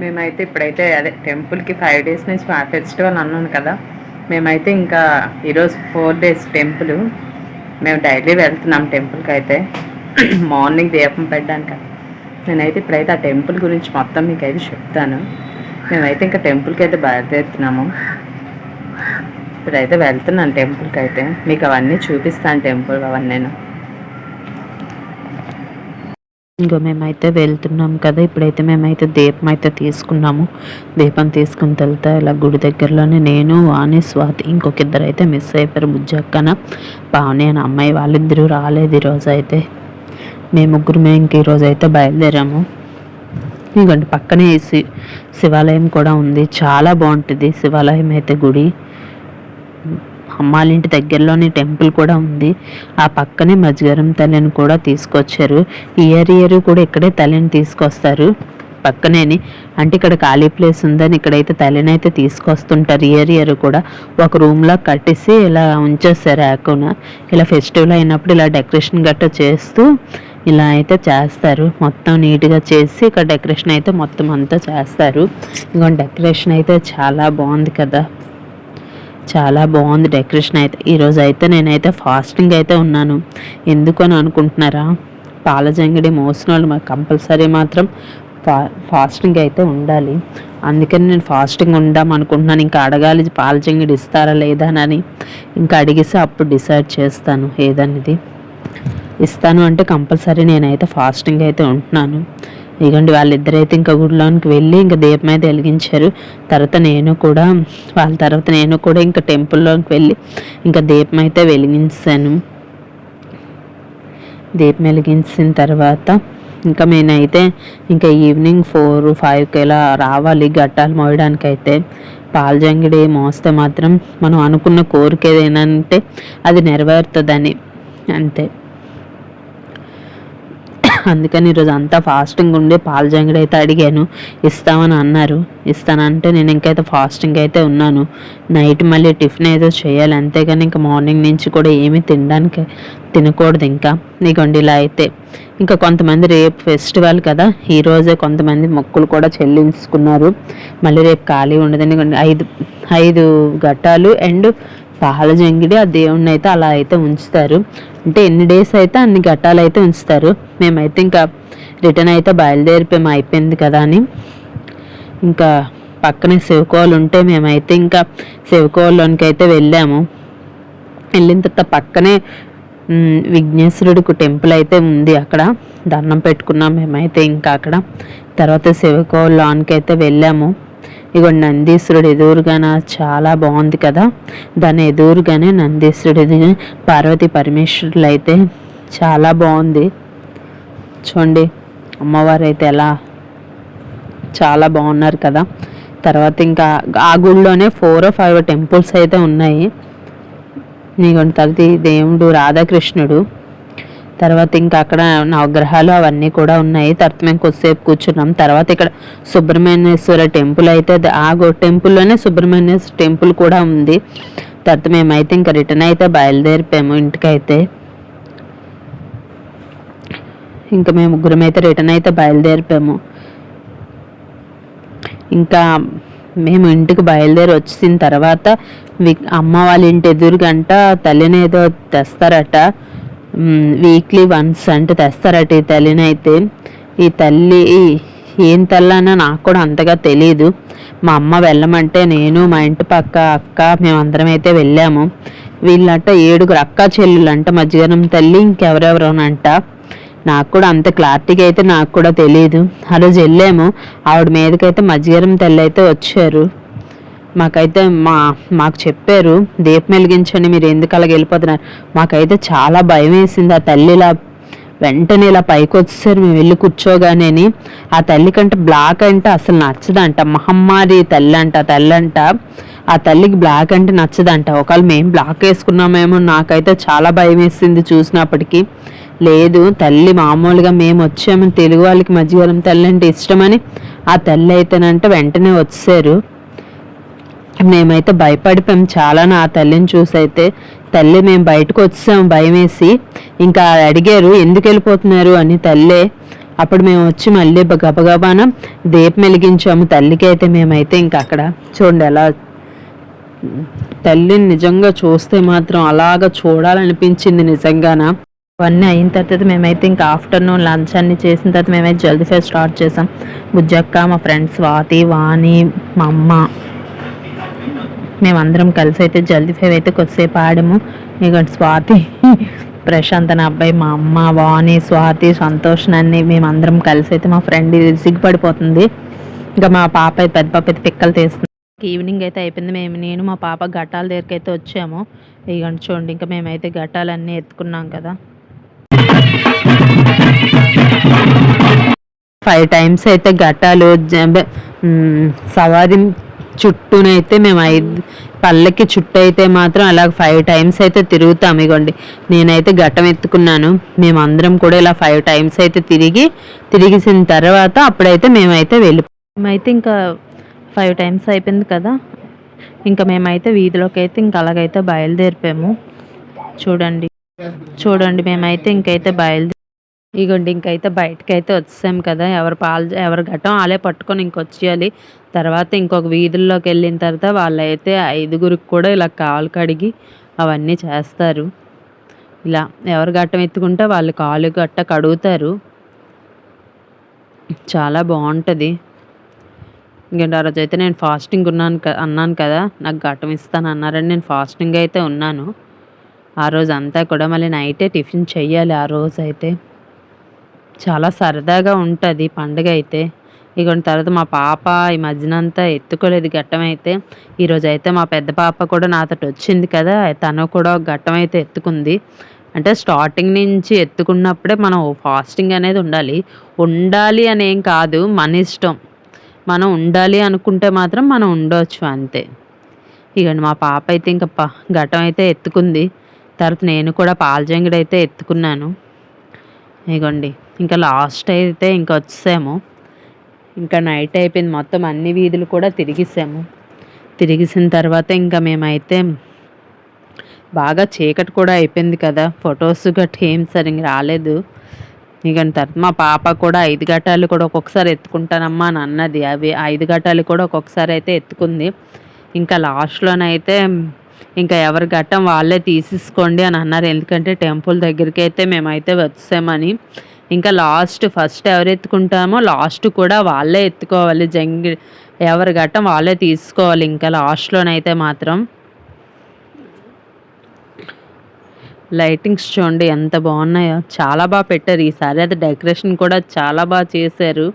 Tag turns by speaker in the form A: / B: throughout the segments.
A: మేమైతే ఇప్పుడైతే అదే టెంపుల్కి ఫైవ్ డేస్ నుంచి ఫెస్టివల్ అన్నాను కదా మేమైతే ఇంకా ఈరోజు ఫోర్ డేస్ టెంపుల్. మేము డైలీ వెళ్తున్నాం టెంపుల్కి అయితే. మార్నింగ్ దీపం పెట్టడానికి. నేనైతే ఇప్పుడైతే ఆ టెంపుల్ గురించి మొత్తం మీకు అయితే చెప్తాను. మేమైతే ఇంకా టెంపుల్కి అయితే బయలుదేరుతున్నాము. ఇప్పుడైతే వెళ్తున్నాను టెంపుల్కి అయితే. మీకు అవన్నీ చూపిస్తాను టెంపుల్ అవన్నీ నేను
B: ఇంకో మేమైతే వెళ్తున్నాం కదా ఇప్పుడైతే మేమైతే దీపం అయితే తీసుకున్నాము. దీపం తీసుకుని వెళ్తే ఇలా గుడి దగ్గరలోనే నేను వాణి స్వాతి ఇంకొక ఇద్దరు అయితే మిస్ అయిపోయారు బుజ్జక్కన పావని అని అమ్మాయి వాళ్ళిద్దరూ రాలేదు ఈరోజు అయితే. మేము ముగ్గురు మేము ఇంక ఈరోజు అయితే బయలుదేరాము. ఇంకంటే పక్కనే శివాలయం కూడా ఉంది. చాలా బాగుంటుంది శివాలయం అయితే గుడి. అమ్మాలింటి దగ్గరలోని టెంపుల్ కూడా ఉంది. ఆ పక్కనే మజ్జిగరం తల్లిని కూడా తీసుకొచ్చారు. ఇయర్ ఇయర్ కూడా ఇక్కడే తల్లిని తీసుకొస్తారు. పక్కనేని అంటే ఇక్కడ ఖాళీ ప్లేస్ ఉందని ఇక్కడైతే తల్లిని అయితే తీసుకొస్తుంటారు ఇయర్ ఇయర్ కూడా. ఒక రూమ్లో కట్టేసి ఇలా ఉంచేస్తారు ఆకున. ఇలా ఫెస్టివల్ అయినప్పుడు ఇలా డెకరేషన్ గట్టా చేస్తూ ఇలా అయితే చేస్తారు. మొత్తం నీట్గా చేసి ఇక్కడ డెకరేషన్ అయితే మొత్తం అంతా చేస్తారు. ఇంకొక డెకరేషన్ అయితే చాలా బాగుంది కదా. చాలా బాగుంది డెకరేషన్ అయితే. ఈరోజు అయితే నేనైతే ఫాస్టింగ్ అయితే ఉన్నాను. ఎందుకు అని అనుకుంటున్నారా? పాలజంగిడి మోసిన వాళ్ళు కంపల్సరీ మాత్రం ఫా ఫాస్టింగ్ అయితే ఉండాలి. అందుకని నేను ఫాస్టింగ్ ఉందాం అనుకుంటున్నాను. ఇంకా అడగాలి పాలజంగిడి ఇస్తారా లేదా అని. ఇంకా అడిగేసి అప్పుడు డిసైడ్ చేస్తాను ఏదన్నది. ఇస్తాను అంటే కంపల్సరీ నేనైతే ఫాస్టింగ్ అయితే ఉంటున్నాను. ఇదిగోండి వాళ్ళిద్దరైతే ఇంకా గుడిలోనికి వెళ్ళి ఇంకా దీపం అయితే వెలిగించారు. తర్వాత నేను కూడా వాళ్ళ తర్వాత నేను కూడా ఇంకా టెంపుల్లోకి వెళ్ళి ఇంకా దీపం అయితే వెలిగించాను. దీపం వెలిగించిన తర్వాత ఇంకా నేనైతే ఇంకా ఈవినింగ్ ఫోర్ ఫైవ్కి ఇలా రావాలి గట్టాలు మోయడానికి అయితే. పాలజంగిడి మోస్తే మాత్రం మనం అనుకున్న కోరిక ఏదైనా అంటే అది నెరవేరుతుందని అంతే. అందుకని ఈరోజు అంతా ఫాస్టింగ్ ఉండి పాల జంగిడి అయితే అడిగాను. ఇస్తామని అన్నారు. ఇస్తానంటే నేను ఇంకైతే ఫాస్టింగ్ అయితే ఉన్నాను. నైట్ మళ్ళీ టిఫిన్ ఏదో చేయాలి అంతేగాని ఇంకా మార్నింగ్ నుంచి కూడా ఏమీ తినడానికి తినకూడదు ఇంకా. నీకండి ఇలా అయితే. ఇంకా కొంతమంది రేపు ఫెస్టివల్ కదా ఈరోజే కొంతమంది మొక్కులు కూడా చెల్లించుకున్నారు. మళ్ళీ రేపు ఖాళీ ఉండదు ఎందుకంటే ఐదు ఐదు ఘట్టాలు అండ్ సహజంగిడి ఆ దేవుణ్ణి అయితే అలా అయితే ఉంచుతారు. అంటే ఎన్ని డేస్ అయితే అన్ని ఘట్టాలు అయితే ఉంచుతారు. మేమైతే ఇంకా రిటర్న్ అయితే బయలుదేరిపోయాము అయిపోయింది కదా అని. ఇంకా పక్కనే శివకోలు ఉంటే మేమైతే ఇంకా శివకోల్లోనికి అయితే వెళ్ళాము. వెళ్ళిన తర్వాత పక్కనే విఘ్నేశ్వరుడికి టెంపుల్ అయితే ఉంది అక్కడ. దండం పెట్టుకున్నాం మేమైతే ఇంకా అక్కడ. తర్వాత శివకోల్లోనికి అయితే వెళ్ళాము. ఇగో నందీశ్వరుడు ఎదురుగాన చాలా బాగుంది కదా. దాని ఎదురుగానే నందీశ్వరుడు పార్వతి పరమేశ్వరులు అయితే చాలా బాగుంది. చూడండి అమ్మవారు అయితే ఎలా చాలా బాగున్నారు కదా. తర్వాత ఇంకా ఆ గుడిలోనే ఫోర్ ఫైవ్ టెంపుల్స్ అయితే ఉన్నాయి. నీకు తర్వాత దేవుడు రాధాకృష్ణుడు. తర్వాత ఇంకా అక్కడ నవగ్రహాలు అవన్నీ కూడా ఉన్నాయి. తర్వాత మేము కొద్దిసేపు కూర్చున్నాం. తర్వాత ఇక్కడ సుబ్రహ్మణ్యేశ్వర టెంపుల్ అయితే ఆ టెంపుల్లోనే సుబ్రహ్మణ్యేశ్వర టెంపుల్ కూడా ఉంది. తర్వాత మేమైతే ఇంకా రిటర్న్ అయితే బయలుదేరిపోయాము ఇంటికైతే. ఇంకా మేము ముగ్గురం అయితే రిటర్న్ అయితే బయలుదేరిపోయాము. ఇంకా మేము ఇంటికి బయలుదేరి వచ్చిన తర్వాత అమ్మ వాళ్ళ ఇంటి ఎదురుగంట తల్లిని ఏదో తెస్తారట. వీక్లీ వన్స్ అంటే తెస్తారట ఈ తల్లిని అయితే ఈ తల్లి ఏం తల్లనో నాకు కూడా అంతగా తెలియదు మా అమ్మ వెళ్ళమంటే నేను మా ఇంటి పక్క అక్క మేమందరం అయితే వెళ్ళాము. వీళ్ళంట ఏడుగురు అక్క చెల్లులంట మధ్యగనం తల్లి ఇంకెవరెవరోనంట. నాకు కూడా అంత క్లారిటీగా అయితే నాకు కూడా తెలియదు ఆ రోజు వెళ్ళాము. ఆవిడ మీదకైతే మధ్యగనం తల్లి అయితే వచ్చారు. మాకైతే మా మాకు చెప్పారు దీపం వెలిగించండి మీరు ఎందుకు అలాగ వెళ్ళిపోతున్నారు? మాకైతే చాలా భయం వేసింది ఆ తల్లిలా వెంటనే ఇలా పైకి వచ్చేసారు. మేము వెళ్ళి కూర్చోగానే ఆ తల్లి కంటే బ్లాక్ అంటే అసలు నచ్చదంట. మహమ్మారి తల్లి అంట తల్లి అంట. ఆ తల్లికి బ్లాక్ అంటే నచ్చదంట. ఒకవేళ మేము బ్లాక్ వేసుకున్నామేమో నాకైతే చాలా భయం వేసింది చూసినప్పటికీ. లేదు తల్లి మామూలుగా మేము వచ్చాము తెలుగు వాళ్ళకి మధ్యగలం తల్లి అంటే ఇష్టమని ఆ తల్లి అయితేనంటే వెంటనే వచ్చారు మేమైతే భయపడిపోయాం. చాలా నా తల్లిని చూసైతే తల్లి మేము బయటకు వచ్చాం భయం వేసి ఇంకా అడిగారు ఎందుకు వెళ్ళిపోతున్నారు? అని తల్లే. అప్పుడు మేము వచ్చి మళ్ళీ గబగబాన దీపం వెలిగించాము. తల్లికి అయితే మేమైతే ఇంకా అక్కడ చూడండి ఎలా తల్లిని నిజంగా చూస్తే మాత్రం అలాగ చూడాలనిపించింది నిజంగాన. అవన్నీ అయిన తర్వాత మేమైతే ఇంకా ఆఫ్టర్నూన్ లంచ్ అన్ని చేసిన తర్వాత మేమైతే జల్దీ ఫేస్ స్టార్ట్ చేసాం. బుజ్జక్క మా ఫ్రెండ్స్ స్వాతి వాణి మా అమ్మ. మేమందరం కలిసి అయితే జల్దీ ఫైవ్ అయితే కొద్దిసేపు ఆడము. ఇక స్వాతి ప్రశాంత్ అనే అబ్బాయి మా అమ్మ వాణి స్వాతి సంతోష్ నన్ని మేమందరం కలిసి అయితే మా ఫ్రెండ్ సిగ్గుపడిపోతుంది. ఇంకా మా పాప అయితే పెద్ద పాప అయితే పిక్కలు తీస్తుంది. ఈవినింగ్ అయితే అయిపోయింది. మేము నేను మా పాప ఘటాల దగ్గరికి అయితే వచ్చాము. ఇక చూడండి ఇంకా మేమైతే ఘటాలన్నీ ఎత్తుకున్నాం కదా. ఫైవ్ టైమ్స్ అయితే ఘటాలు సవారీ చుట్టూనైతే మేము ఐదు పల్లకి చుట్టూ అయితే మాత్రం అలా ఫైవ్ టైమ్స్ అయితే తిరుగుతాం. ఇగోండి నేనైతే ఘటం ఎత్తుకున్నాను. మేమందరం కూడా ఇలా ఫైవ్ టైమ్స్ అయితే తిరిగి తిరిగిసిన తర్వాత అప్పుడైతే మేమైతే వెళ్ళి మేమైతే ఇంకా ఫైవ్ టైమ్స్ అయిపోయింది కదా. ఇంకా మేమైతే వీధిలోకి అయితే ఇంకా అలాగైతే బయలుదేరిపాము చూడండి చూడండి మేమైతే ఇంకైతే బయలుదేరి ఇగోండి ఇంకైతే బయటకి అయితే వచ్చేసాం కదా. ఎవరు పాలు ఎవరు ఘటం వాళ్ళే పట్టుకొని ఇంకొచ్చేయాలి. తర్వాత ఇంకొక వీధుల్లోకి వెళ్ళిన తర్వాత వాళ్ళైతే ఐదుగురికి కూడా ఇలా కాలు కడిగి అవన్నీ చేస్తారు. ఇలా ఎవరు ఘట్టం ఎత్తుకుంటే వాళ్ళు కాలు గట్ట కడుగుతారు. చాలా బాగుంటుంది. ఇంకేంటి ఆ రోజు అయితే నేను ఫాస్టింగ్ ఉన్నాను అన్నాను కదా. నాకు గట్టం ఇస్తాను అన్నారని నేను ఫాస్టింగ్ అయితే ఉన్నాను. ఆ రోజు అంతా కూడా మళ్ళీ నైటే టిఫిన్ చెయ్యాలి ఆ రోజు అయితే చాలా సరదాగా ఉంటుంది పండుగ అయితే. ఇక తర్వాత మా పాప ఈ మధ్యన అంతా ఎత్తుకోలేదు ఘట్టం అయితే. ఈరోజు అయితే మా పెద్ద పాప కూడా నాతో వచ్చింది కదా తను కూడా ఘట్టం అయితే ఎత్తుకుంది. అంటే స్టార్టింగ్ నుంచి ఎత్తుకున్నప్పుడే మనం ఫాస్టింగ్ అనేది ఉండాలి. ఉండాలి అనేం కాదు మన ఇష్టం. మనం ఉండాలి అనుకుంటే మాత్రం మనం ఉండవచ్చు అంతే. ఇక మా పాప అయితే ఇంకా ప ఘటం అయితే ఎత్తుకుంది. తర్వాత నేను కూడా పాలజంగిడి అయితే ఎత్తుకున్నాను. ఇగోండి. ఇంకా లాస్ట్ అయితే ఇంకా వచ్చేసాము. ఇంకా నైట్ అయిపోయింది. మొత్తం అన్ని వీధులు కూడా తిరిగిసాము. తిరిగిసిన తర్వాత ఇంకా మేమైతే బాగా చీకటి కూడా అయిపోయింది కదా. ఫొటోస్ గట్రా ఏం సరిగ్గా రాలేదు. ఇక తర్వాత మా పాప కూడా ఐదు ఘటాలు కూడా ఒక్కొక్కసారి ఎత్తుకుంటానమ్మా అని అన్నది. అవి ఐదు ఘటాలు కూడా ఒక్కొక్కసారి అయితే ఎత్తుకుంది. ఇంకా లాస్ట్లోనైతే ఇంకా ఎవరి ఘట్టం వాళ్ళే తీసేసుకోండి అని అన్నారు. ఎందుకంటే టెంపుల్ దగ్గరికి అయితే మేమైతే వచ్చామని. ఇంకా లాస్ట్ ఫస్ట్ ఎవరు ఎత్తుకుంటామో లాస్ట్ కూడా వాళ్ళే ఎత్తుకోవాలి. జంగి ఎవరి ఘట్టం వాళ్ళే తీసుకోవాలి ఇంకా లాస్ట్లోనైతే మాత్రం. లైటింగ్స్ చూడండి ఎంత బాగున్నాయో. చాలా బాగా పెట్టారు. ఈసారి అయితే డెకరేషన్ కూడా చాలా బాగా చేశారు.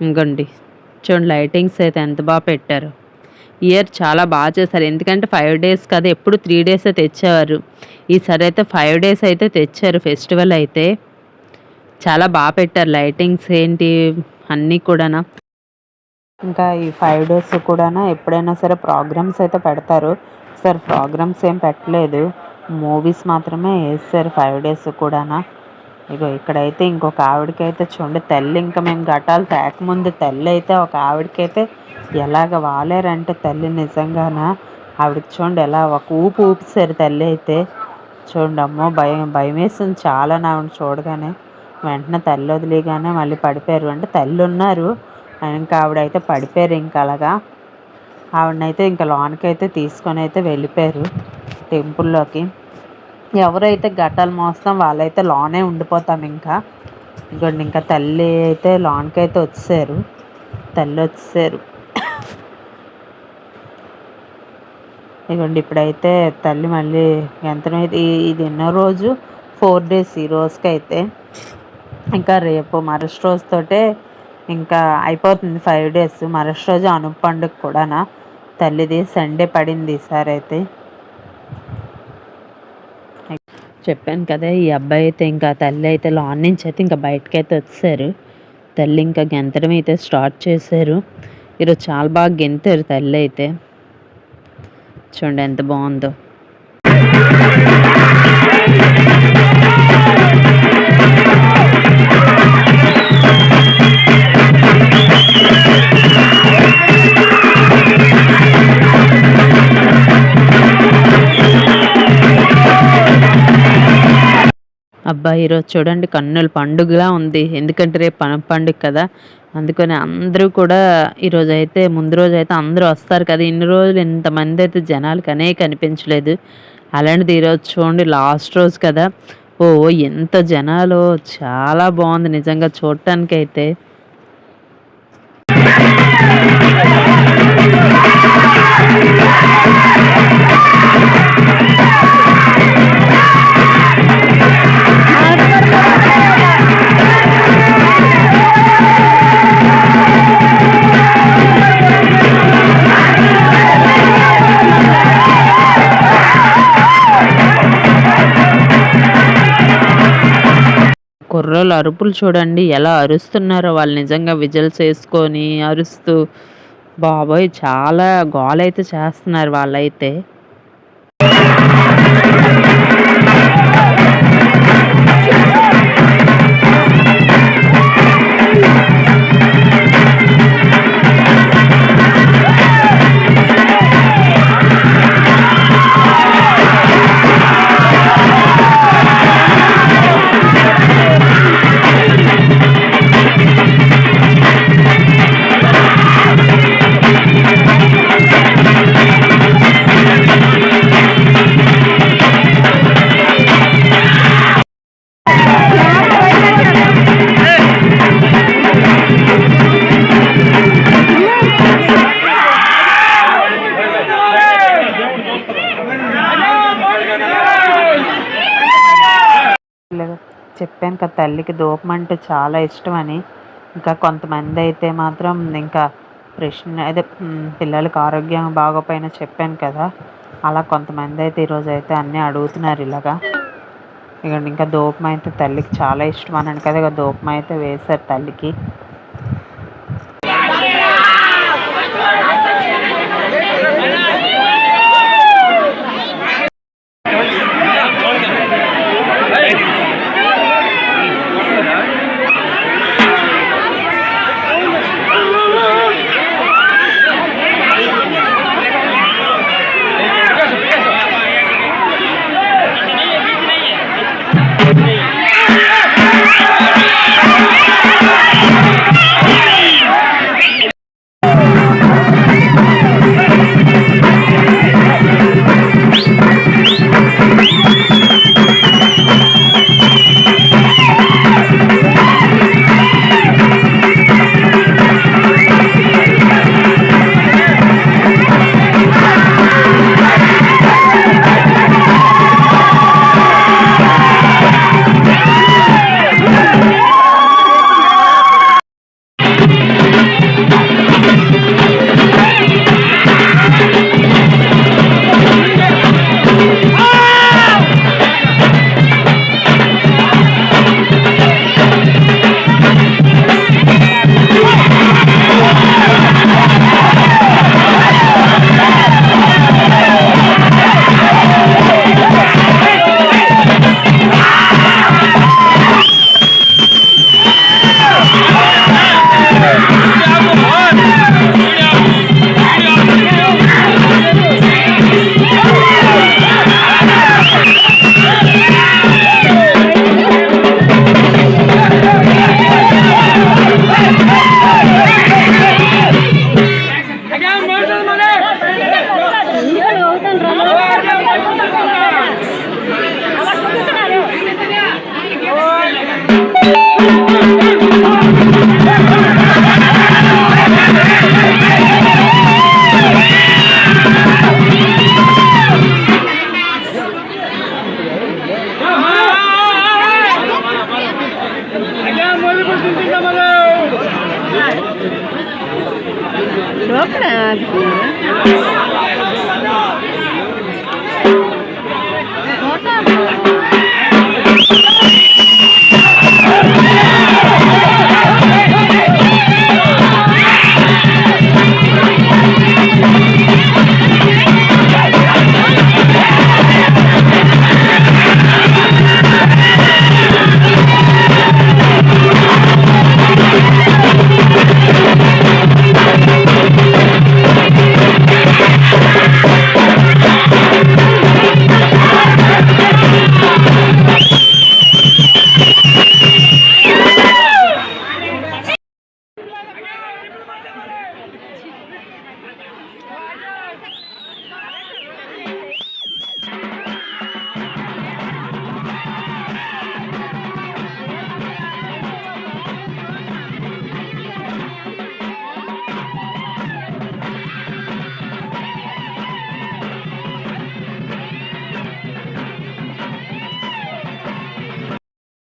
B: ఇంకోండి. చూడండి లైటింగ్స్ అయితే ఎంత బాగా పెట్టారు. ఇయర్ చాలా బాగా చేశారు. ఎందుకంటే ఫైవ్ డేస్ కదా ఎప్పుడు త్రీ డేస్ తెచ్చేవారు. ఈసారి అయితే ఫైవ్ డేస్ అయితే తెచ్చారు ఫెస్టివల్ అయితే. చాలా బాగా పెట్టారు లైటింగ్స్ ఏంటి అన్నీ కూడానా. ఇంకా ఈ ఫైవ్ డేస్ కూడా ఎప్పుడైనా సరే ప్రోగ్రామ్స్ అయితే పెడతారు. సార్ ప్రోగ్రామ్స్ ఏం పెట్టలేదు. మూవీస్ మాత్రమే వేస్తారు ఫైవ్ డేస్ కూడానా. ఇగో ఇక్కడైతే ఇంకొక ఆవిడకైతే చూడండి తల్లి ఇంకా మేము గటాలు తేకముందు తల్లి అయితే ఒక ఆవిడకైతే ఎలాగ వాలేరంటే తల్లి నిజంగానా? ఆవిడకి చూడండి ఎలా ఒక ఊపు ఊపిసారు తల్లి అయితే చూడండి అమ్మో భయం భయం వేసింది చాలా ఆవిడ చూడగానే. వెంటనే తల్లి వదిలిగానే మళ్ళీ పడిపోయారు. అంటే తల్లి ఉన్నారు ఇంకా ఆవిడైతే పడిపోయారు ఇంకా అలాగా. ఆవిడనైతే ఇంకా లోనకైతే తీసుకొని అయితే వెళ్ళిపోయారు టెంపుల్లోకి. ఎవరైతే ఘటాలు మోస్తాం వాళ్ళైతే లోనే ఉండిపోతాం ఇంకా. ఇంకోండి ఇంకా తల్లి అయితే లోన్కి అయితే వచ్చేసారు. తల్లి వచ్చేసారు. ఇదిగోండి ఇప్పుడైతే తల్లి మళ్ళీ ఎంత ఇది ఎన్నో రోజు ఫోర్ డేస్ ఈ రోజుకి అయితే ఇంకా రేపు మరుసటి రోజుతోటే ఇంకా అయిపోతుంది ఫైవ్ డేస్. మరుసటి రోజు అనుపు పండుగ కూడానా. తల్లిది సండే పడింది ఈసారి అయితే చెప్పాను కదా ఈ అబ్బాయి అయితే ఇంకా తల్లి అయితే లాన్ నుంచి అయితే ఇంకా బయటకు అయితే వచ్చారు. తల్లి ఇంకా గెంతడం అయితే స్టార్ట్ చేశారు. ఈరోజు చాలా బాగా గెంతారు తల్లి అయితే. చూడండి ఎంత బాగుందో. అబ్బా ఈరోజు చూడండి కన్నుల పండుగలా ఉంది. ఎందుకంటే రేపు పన పండుగ కదా. అందుకని అందరూ కూడా ఈరోజు అయితే ముందు రోజు అయితే అందరూ వస్తారు కదా. ఇన్ని రోజులు ఇంతమంది అయితే జనాలు కనే కనిపించలేదు అలాంటిది ఈరోజు చూడండి లాస్ట్ రోజు కదా. ఓ ఎంత జనాలు. చాలా బాగుంది నిజంగా చూడటానికి అయితే కుర్రోళ్ళు అరుపులు చూడండి ఎలా అరుస్తున్నారో వాళ్ళు నిజంగా విజిల్స్ వేసుకొని అరుస్తూ. బాబోయ్ చాలా గోల అయితే చేస్తున్నారు వాళ్ళైతే. చెప్పాను కదా తల్లికి ధూపం అంటే చాలా ఇష్టం అని ఇంకా కొంతమంది అయితే మాత్రం ఇంకా ప్రశ్న అదే పిల్లలకి ఆరోగ్యం బాగోపోయినా చెప్పాను కదా. అలా కొంతమంది అయితే ఈరోజు అయితే అన్నీ అడుగుతున్నారు ఇలాగా. ఇక ఇంకా ధూపం అయితే తల్లికి చాలా ఇష్టం అన్నాను కదా ఇక ధూపం అయితే వేశారు తల్లికి. Thank you.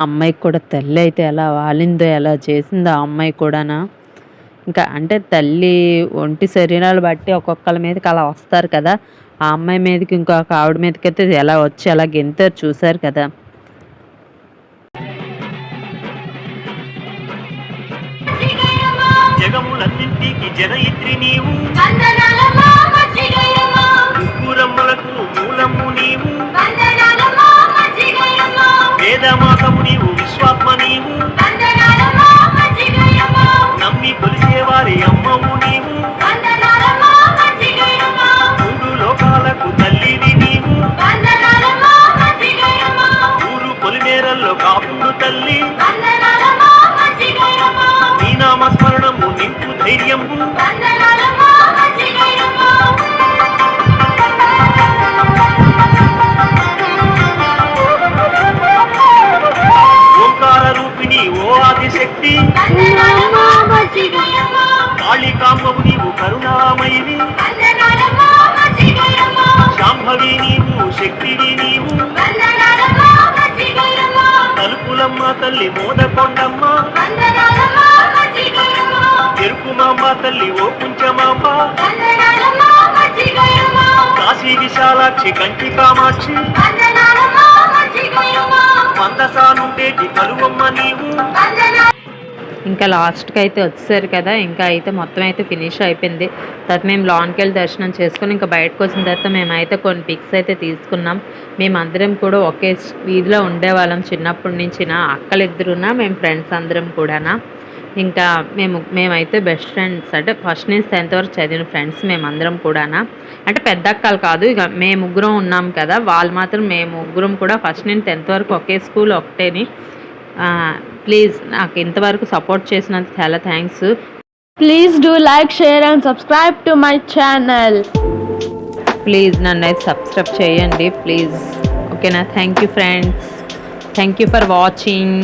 B: అమ్మాయికి కూడా తల్లి అయితే ఎలా వాలిందో ఎలా చేసిందో ఆ అమ్మాయి కూడానా? ఇంకా అంటే తల్లి ఒంటి శరీరాలు బట్టి ఒక్కొక్కరి మీదకి అలా వస్తారు కదా. ఆ అమ్మాయి మీదకి ఇంకొక ఆవిడ మీదకి అయితే ఎలా వచ్చి అలా గెంతారు చూసారు కదా.
C: జగములన్నింటికి జనయిత్రి నీవు. మూలము నీవు. వేదమాతము నీవు విశ్వాత్మ నీవు. నమ్మి కొలిసేవారి అమ్మవు నీవు. తల్లి మోదకొండమ్మ ఎరుకుమాంబ తల్లి ఓ కుంచమాంబ కాశీ విశాలాక్షి కంచి కామాక్షి. మందసానుండేటి కలువమ్మ నీవు.
B: ఇంకా లాస్ట్కి అయితే వచ్చేసారు కదా ఇంకా అయితే మొత్తం అయితే ఫినిష్ అయిపోయింది. తర్వాత మేము లోన్కి వెళ్ళి దర్శనం చేసుకుని ఇంకా బయటకు వచ్చిన తర్వాత మేమైతే కొన్ని పిక్స్ అయితే తీసుకున్నాం. మేమందరం కూడా ఒకే వీధిలో ఉండేవాళ్ళం చిన్నప్పటి నుంచి నా అక్కలిద్దరున్నా మేము ఫ్రెండ్స్ అందరం కూడానా. ఇంకా మేము మేమైతే బెస్ట్ ఫ్రెండ్స్. అంటే ఫస్ట్ నుంచి టెన్త్ వరకు చదివిన ఫ్రెండ్స్ మేమందరం కూడానా. అంటే పెద్ద అక్కలు కాదు ఇక మేము ముగ్గురం ఉన్నాం కదా వాళ్ళు మాత్రం మేము ముగ్గురం కూడా ఫస్ట్ నుంచి టెన్త్ వరకు ఒకే స్కూల్ ఒకటేని. ప్లీజ్ నాకు ఇంతవరకు సపోర్ట్ చేసినందుకు చాలా thanks.
D: Please do like, share, and subscribe to my channel.
B: Please నన్ను అయితే సబ్స్క్రైబ్ చేయండి ప్లీజ్. ఓకేనా? Thank you friends. Thank you for watching.